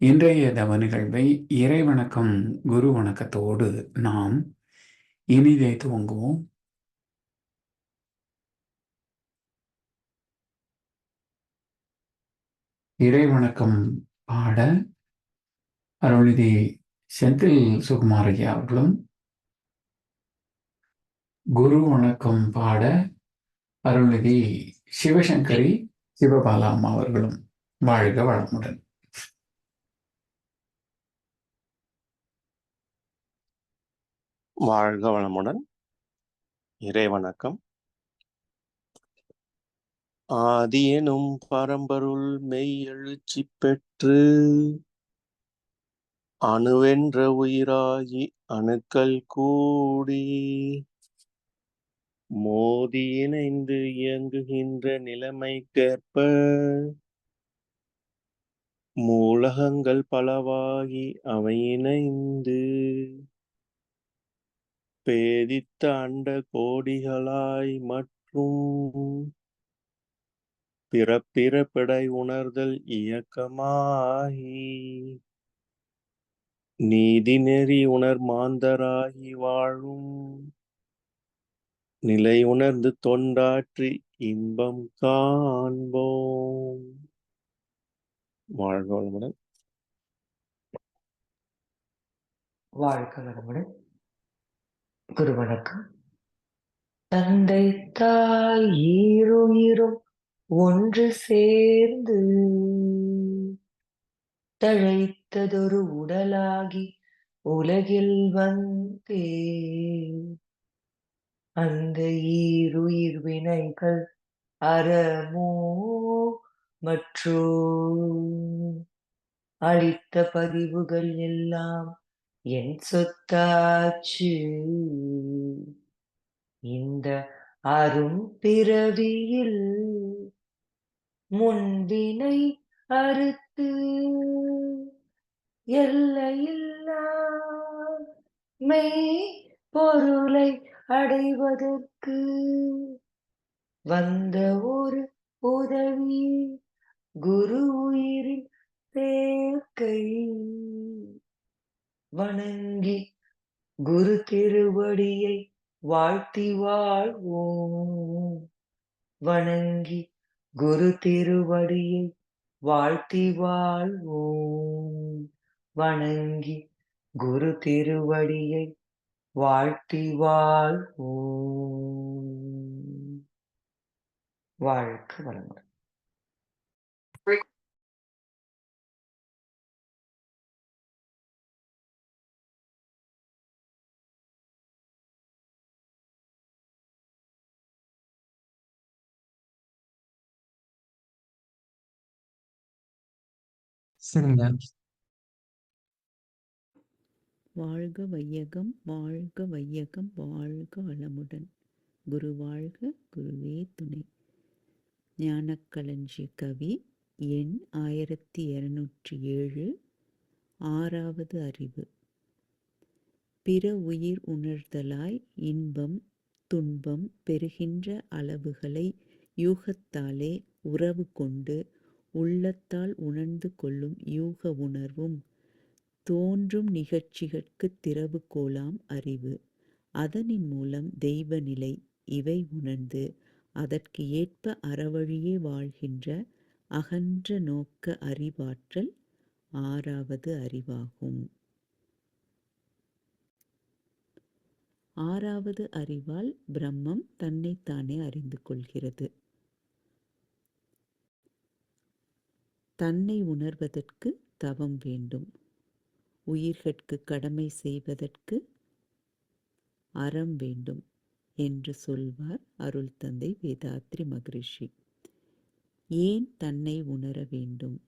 இன்றைய தவ நிகழ்வை இறை வணக்கம் குரு வணக்கத்தோடு நாம் இனிதே துவங்குவோம். இறை வணக்கம் பாட அருள்நிதி செந்தில் சுகுமார் ஐயா அவர்களும் குரு வணக்கம் பாட அருள்நிதி சிவசங்கரி சிவபாலா அம்மா அவர்களும் வாழ்க வளமுடன். வாழ்க வளமுடன். இறை வணக்கம் ஆதியனும் பரம்பருள் மெய் எழுச்சி பெற்று அணுவென்ற உயிராகி அணுக்கள் கூடி மோதி இணைந்து இயங்குகின்ற நிலைமைக்கேற்ப மூலகங்கள் பலவாகி அவை இணைந்து பேதித்த அண்ட கோடிகளாய் மற்றும் பிறப்பிறப்பிடை உணர்தல் இயக்கமாகி நீதி நெறி உணர் மாந்தராகி வாழும். நிலை உணர்ந்து தொண்டாற்றி இன்பம் காண்போம். வாழ்க வளமுடன். வாழ்க வளமுடன். குரு வணக்கம். தந்தை தாய் ஈருயிரும் ஒன்று சேர்ந்து தழைத்ததொரு உடலாகி உலகில் வந்தே. அந்த ஈருயிர் வினைகள் அறமோ மற்றோ? அளித்த பதிவுகள் எல்லாம் என் சொத்தாச்சு. இந்த அரும் பிறவியில் முன்வினை அறுத்து எல்லையில்லா மெய் பொருளை அடைவதற்கு வந்த ஒரு உதவி குரு உயிரின் சேர்க்கை. வணங்கி குரு திருவடியை வாழ்த்தி வாழ்வோம். வணங்கி குரு திருவடியை வாழ்த்தி வாழ்வோம். வணங்கி குரு திருவடியை வாழ்த்தி வாழ்வோம். வாழ்க்க வளமுடன். சரிங்க வாழ்க வையகம் வாழ்க வையகம் வாழ்க வளமுடன் குரு வாழ்க குருவே துணை ஞானக்களஞ்சிய கவி எண் ஆயிரத்தி இருநூற்றி ஏழு ஆறாவது அறிவு பிற உயிர் உணர்தலாய் இன்பம் துன்பம் பெறுகின்ற அளவுகளை யூகத்தாலே உறவு கொண்டு உள்ளத்தால் உணர்ந்து கொள்ளும் யூக உணர்வும் தோன்றும் நிகழ்ச்சிகட்குத் திறவுகோலாம் அறிவு. அதனின் மூலம் தெய்வ நிலை இவை உணர்ந்து அதற்கு ஏற்ப அறவழியே வாழ்கின்ற அகன்ற நோக்க அறிவாற்றல் ஆறாவது அறிவாகும். ஆறாவது அறிவால் பிரம்மம் தன்னைத்தானே அறிந்து கொள்கிறது. தன்னை உணர்வதற்கு தவம் வேண்டும். உயிர்கட்கு கடமை செய்வதற்கு அறம் வேண்டும் என்று சொல்வார் அருள் தந்தை வேதாத்ரி மகரிஷி. ஏன் தன்னை உணர வேண்டும்?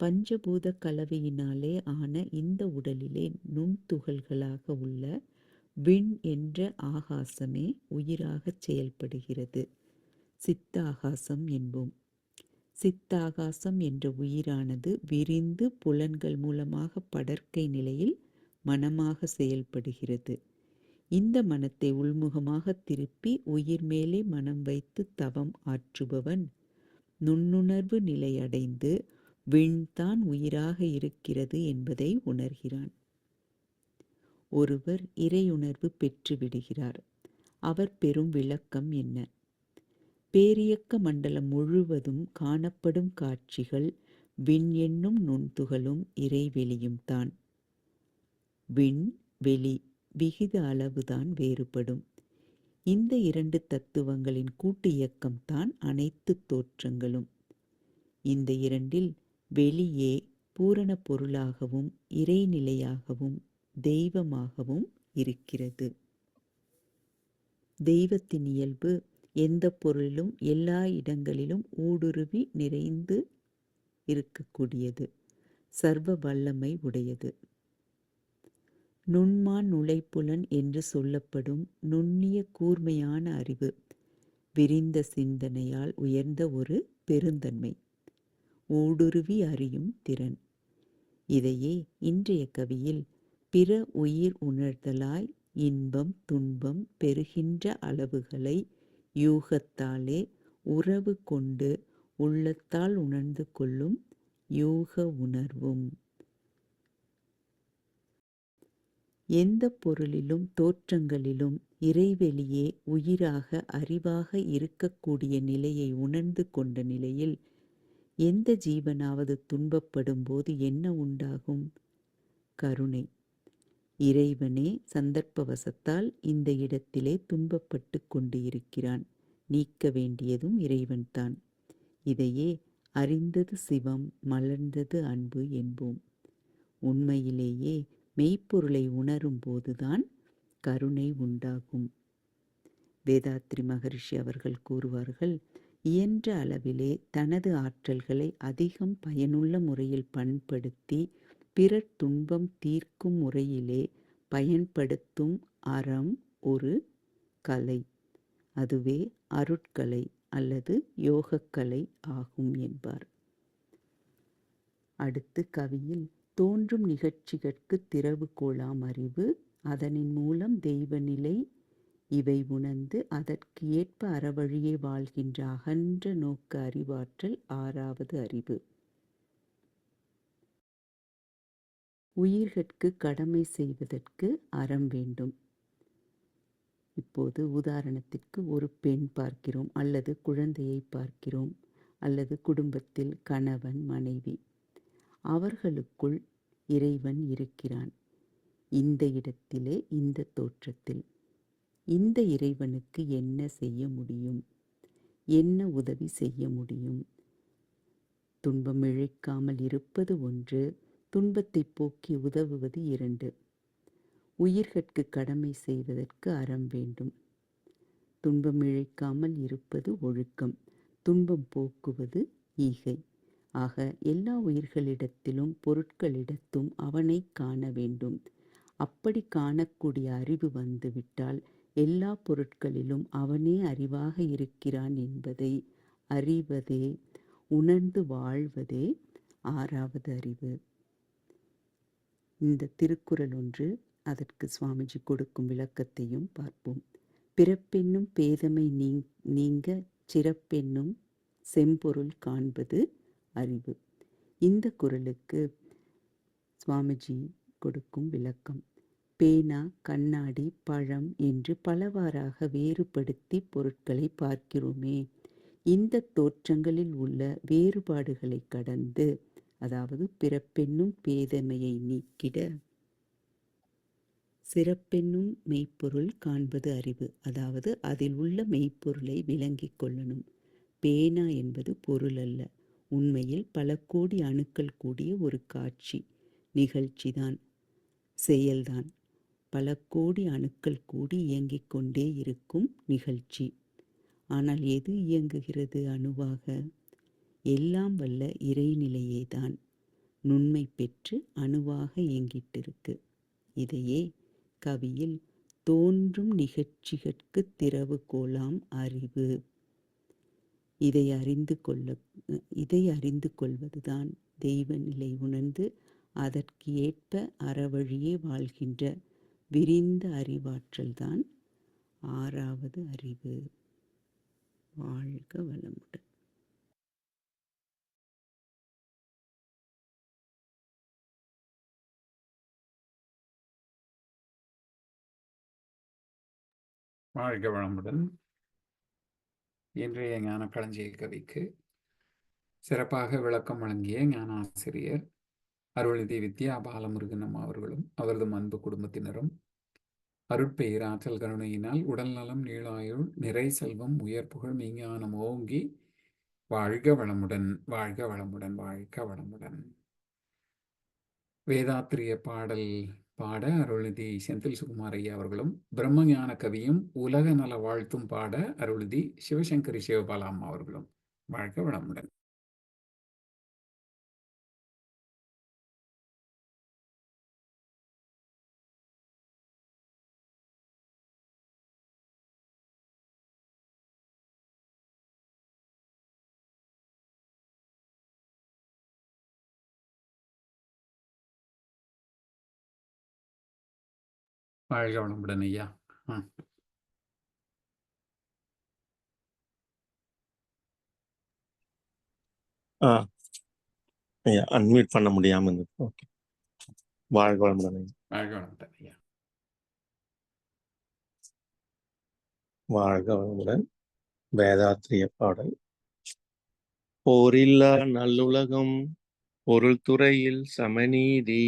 பஞ்சபூத கலவையினாலே ஆன இந்த உடலிலே நுண்துகள்களாக உள்ள விண் என்ற ஆகாசமே உயிராகச் செயல்படுகிறது. சித்தாகாசம் என்போம். சித்தாகாசம் என்ற உயிரானது விரிந்து புலன்கள் மூலமாக படர்க்கை நிலையில் மனமாக செயல்படுகிறது. இந்த மனத்தை உள்முகமாக திருப்பி உயிர் மேலே மனம் வைத்து தவம் ஆற்றுபவன் நுண்ணுணர்வு நிலையடைந்து விண்தான் உயிராக இருக்கிறது என்பதை உணர்கிறான். ஒருவர் இறையுணர்வு பெற்று விடுகிறார். அவர் பெறும் விளக்கம் என்ன? பேரியக்க மண்டலம் முழுவதும் காணப்படும் காட்சிகள் விண் என்னும் நுண்துகளும் இறைவெளியும் தான். விண் வெளி விகித அளவுதான் வேறுபடும். இந்த இரண்டு தத்துவங்களின் கூட்டு இயக்கம்தான் அனைத்து தோற்றங்களும். இந்த இரண்டில் வெளியே பூரண பொருளாகவும் இறைநிலையாகவும் தெய்வமாகவும் இருக்கிறது. தெய்வத்தின் இயல்பு எந்த பொருளிலும் எல்லா இடங்களிலும் ஊடுருவி நிறைந்து இருக்கக்கூடியது. சர்வ வல்லமை உடையது. நுண்மான் நுழைப்புலன் என்று சொல்லப்படும் நுண்ணிய கூர்மையான அறிவு விரிந்த சிந்தனையால் உயர்ந்த ஒரு பெருந்தன்மை. ஊடுருவி அறியும் திறன். இதையே இன்றைய கவியில் பிற உயிர் உணர்தலாய் இன்பம் துன்பம் பெறுகின்ற அளவுகளை யூகத்தாலே உறவு கொண்டு உள்ளத்தால் உணர்ந்து கொள்ளும் யூக உணர்வும். எந்த பொருளிலும் தோற்றங்களிலும் இறைவெளியே உயிராக அறிவாக இருக்கக்கூடிய நிலையை உணர்ந்து கொண்ட நிலையில் எந்த ஜீவனாவது துன்பப்படும் போது என்ன உண்டாகும்? கருணை. இறைவனே சந்தர்ப்பவசத்தால் இந்த இடத்திலே துன்பப்பட்டு கொண்டு இருக்கிறான் நீக்க வேண்டியதும் இறைவன்தான். இதையே அறிந்தது சிவம் மலர்ந்தது அன்பு என்போம். உண்மையிலேயே மெய்ப்பொருளை உணரும் போதுதான் கருணை உண்டாகும். வேதாத்ரி மகரிஷி அவர்கள் கூறுவார்கள் இயன்ற அளவிலே தனது ஆற்றல்களை அதிகம் பயனுள்ள முறையில் பண்படுத்தி பிறர் துன்பம் தீர்க்கும் முறையிலே பயன்படுத்தும் அறம் ஒரு கலை. அதுவே அருட்கலை அல்லது யோகக்கலை ஆகும் என்பார். அடுத்து கவியில் தோன்றும் நிகழ்ச்சிகட்கு திறவுகோலாம் அறிவு அதனின் மூலம் தெய்வநிலை இவை உணர்ந்து அதற்கு ஏற்ப அறவழியே வாழ்கின்ற அகன்ற நோக்க அறிவாற்றல் ஆறாவது அறிவு. உயிர்கட்கு கடமை செய்வதற்கு அறம் வேண்டும். இப்போது உதாரணத்திற்கு ஒரு பெண் பார்க்கிறோம் அல்லது குழந்தையை பார்க்கிறோம் அல்லது குடும்பத்தில் கணவன் மனைவி. அவர்களுக்குள் இறைவன் இருக்கிறான். இந்த இடத்திலே இந்த தோற்றத்தில். இந்த இறைவனுக்கு என்ன செய்ய முடியும்? என்ன உதவி செய்ய முடியும்? துன்பம் இழைக்காமல் இருப்பது ஒன்று துன்பத்தை போக்கி உதவுவது இரண்டு. உயிர்கட்கு கடமை செய்வதற்கு அறம் வேண்டும். துன்பம் இழைக்காமல் இருப்பது ஒழுக்கம். துன்பம் போக்குவது ஈகை. ஆக எல்லா உயிர்களிடத்திலும் பொருட்களிடத்தும் அவனை காண வேண்டும். அப்படி காணக்கூடிய அறிவு வந்துவிட்டால் எல்லா பொருட்களிலும் அவனே அறிவாக இருக்கிறான் என்பதை அறிவதே உணர்ந்து வாழ்வதே ஆறாவது அறிவு. இந்த திருக்குறள் ஒன்று அதற்கு சுவாமிஜி கொடுக்கும் விளக்கத்தையும் பார்ப்போம். பிறப்பென்னும் பேதமை நீங்க சிறப்பென்னும் செம்பொருள் காண்பது அறிவு. இந்த குரலுக்கு சுவாமிஜி கொடுக்கும் விளக்கம். பேனா கண்ணாடி பழம் என்று பலவாறாக வேறுபடுத்தி பொருட்களை பார்க்கிறோமே. இந்த தோற்றங்களில் உள்ள வேறுபாடுகளை கடந்து அதாவது பிறப்பென்னும் பேதமையை நீக்கிட சிறப்பென்னும் மெய்ப்பொருள் காண்பது அறிவு. அதாவது அதில் உள்ள மெய்ப்பொருளை விளங்கிக் கொள்ளணும். பேனா என்பது பொருள் அல்ல. உண்மையில் பல கோடி அணுக்கள் கூடிய ஒரு காட்சி. நிகழ்ச்சிதான் செயல்தான் பல கோடி அணுக்கள் கூடி இயங்கிக் கொண்டே இருக்கும் நிகழ்ச்சி. ஆனால் எது இயங்குகிறது அணுவாக? எல்லாம் வல்ல இறைநிலையே தான் நுண்மை பெற்று அணுவாக இயங்கிட்டிருக்கு. இதையே கவியில் தோன்றும் நிகழ்ச்சிகட்கு திறவுகோலாம் அறிவு. இதை அறிந்து கொள்ள இதை அறிந்து கொள்வதுதான் தெய்வ நிலை உணர்ந்து அதற்கு ஏற்ப அறவழியே வாழ்கின்ற விரிந்த அறிவாற்றல்தான் ஆறாவது அறிவு. வாழ்க வளமுடன். வாழ்க வளமுடன். இன்றைய ஞான களஞ்சிய கவிக்கு சிறப்பாக விளக்கம் வழங்கிய ஞான ஆசிரியர் அருள்நிதி வித்யா பாலமுருகனம் அவர்களும் அவரது அன்பு குடும்பத்தினரும் அருட்பெயர் ஆற்றல் கருணையினால் உடல்நலம் நீளாயுள் நிறை செல்வம் உயர் புகழ் மெய்ஞானம் ஓங்கி வாழ்க வளமுடன் வாழ்க வளமுடன் வாழ்க வளமுடன். வேதாத்திரிய பாடல் பாட அருள்நிதி செந்தில் சுகுமார் ஐயா அவர்களும் பிரம்மஞான கவியும் உலக நல வாழ்த்தும் பாட அருள்நிதி சிவசங்கரி சிவபாலா அம்மா அவர்களும். வாழ்க வளமுடன். வாழ்க வளமுடன் ஐயா ஆ. ஆ. ஐயா அன்மியூட் பண்ண முடியாம இருந்தது ஓகே வாழ்க வளமுடன் ஐயா. வாழ்க வளமுடன் ஐயா. வாழ்க வளமுடன். வேதாத்திரிய பாடல். போரில்லா நல்லுலகம் பொருள் துறையில் சமநீதி.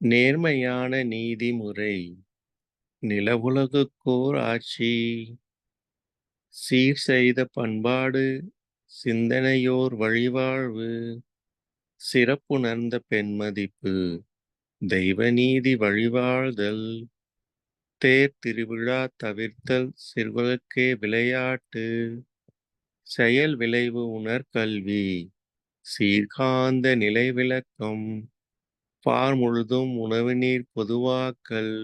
நேர்மையான நீதிமுறை நிலவுலகுக்கோர் ஆட்சி சீர் செய்த பண்பாடு சிந்தனையோர் வழிவாழ்வு சிறப்புணர்ந்த பெண்மதிப்பு தெய்வநீதி வழிவாழ்தல் தேர் திருவிழா தவிர்த்தல் சிறுவர்களுக்கே விளையாட்டு செயல் விளைவு உணர்கல்வி சீர்காந்த நிலை விளக்கம் பார் முழுதும் உணவு நீர் பொதுவாக்கல்.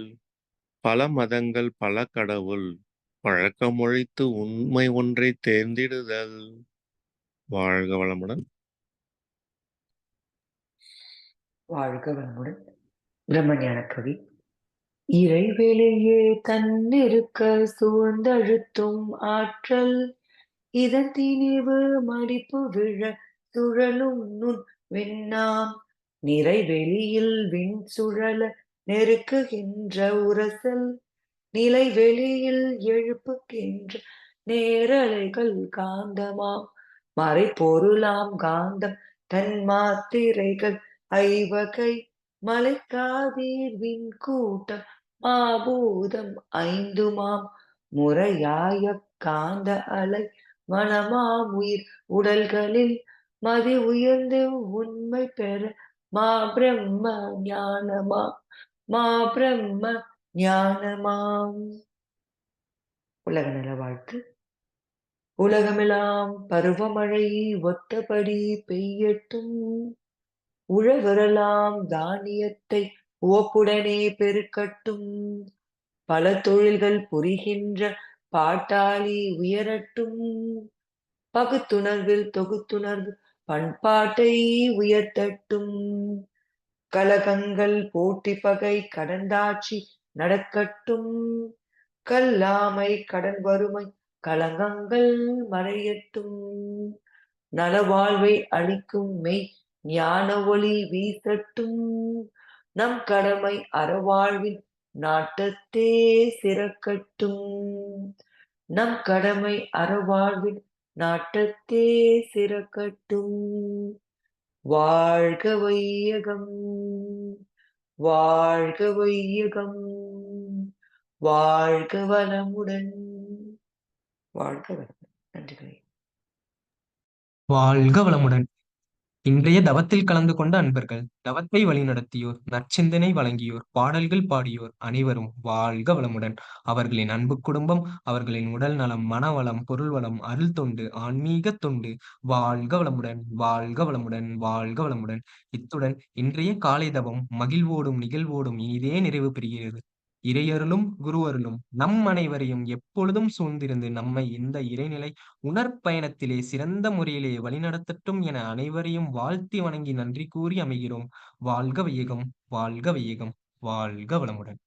பல மதங்கள் பல கடவுள். பழக்கமொழித்து உண்மை ஒன்றை தேர்ந்திடுதல். வாழ்க வளமுடன். வாழ்க வளமுடன். பிரம்மஞான கவி. இறைவெளியே தன்னிருக்க சூழ்ந்தழுத்தும் ஆற்றல். இதன் திணிவு மடிப்பு விழ சுழலும் நுண் வெண்ணாம். நிறைவெளியில் விண் சுழல நெருக்குகின்ற உரசல் நிலை வெளியில் எழுப்புகின்ற நேரலைகள் காந்தமாம். மறை பொருளாம் காந்தம் தன் மாத்திரைகள் ஐவகை மலைக்காதீர் விண் கூட்டம் மாபூதம் ஐந்துமாம். முறையாய காந்த அலை மனமாம் உயிர் உடல்களில் மதி உயர்ந்து உண்மை பெற மா பிரம்ம ஞானமா மா பிரம்ம ஞானமாம் உலக நல வாழ்த்து. உலகமெல்லாம் பருவமழை ஒத்தபடி பெய்யட்டும். உழவரலாம் தானியத்தை உவப்புடனே பெருக்கட்டும். பல தொழில்கள் புரிகின்ற பாட்டாளி உயரட்டும். பகுத்துணர்வில் தொகுத்துணர்வு பண்பாட்டை உயர்த்தட்டும். கலகங்கள் போட்டி பகை கடந்தாட்சி நடக்கட்டும். கல்லாமை கடன் வறுமை களங்கங்கள் மறையட்டும். நலவாழ்வை அளிக்கும் மெய் ஞான ஒளி வீசட்டும். நம் கடமை அறவாழ்வின் நாட்டத்தே சிறக்கட்டும். நம் கடமை அறவாழ்வின் நாட்டத்தே சிறக்கட்டும். வாழ்க வையகம். வாழ்க வையகம். வாழ்க வளமுடன். வாழ்க வளமுடன். நன்றிகளே. வாழ்க வளமுடன். இன்றைய தவத்தில் கலந்து கொண்ட அன்பர்கள் தவத்தை வழிநடத்தியோர் நற்சிந்தனை வழங்கியோர் பாடல்கள் பாடியோர் அனைவரும் வாழ்க வளமுடன். அவர்களின் அன்பு குடும்பம் அவர்களின் உடல் நலம் மனவளம் பொருள் வளம் அருள் தொண்டு ஆன்மீக தொண்டு. வாழ்க வளமுடன் வாழ்க வளமுடன் வாழ்க வளமுடன். இத்துடன் இன்றைய காலை தவம் மகிழ்வோடும் நிகழ்வோடும் இனிதே நிறைவு பெறுகிறது. இறையருளும் குருவருளும் நம் அனைவரையும் எப்பொழுதும் சூழ்ந்திருந்து நம்மை இந்த இறைநிலை உணர்பயணத்திலே சிறந்த முறையிலே வழிநடத்தட்டும் என அனைவரையும் வாழ்த்தி வணங்கி நன்றி கூறி அமைகிறோம். வாழ்க வையகம் வாழ்க வையகம் வாழ்க வளமுடன்.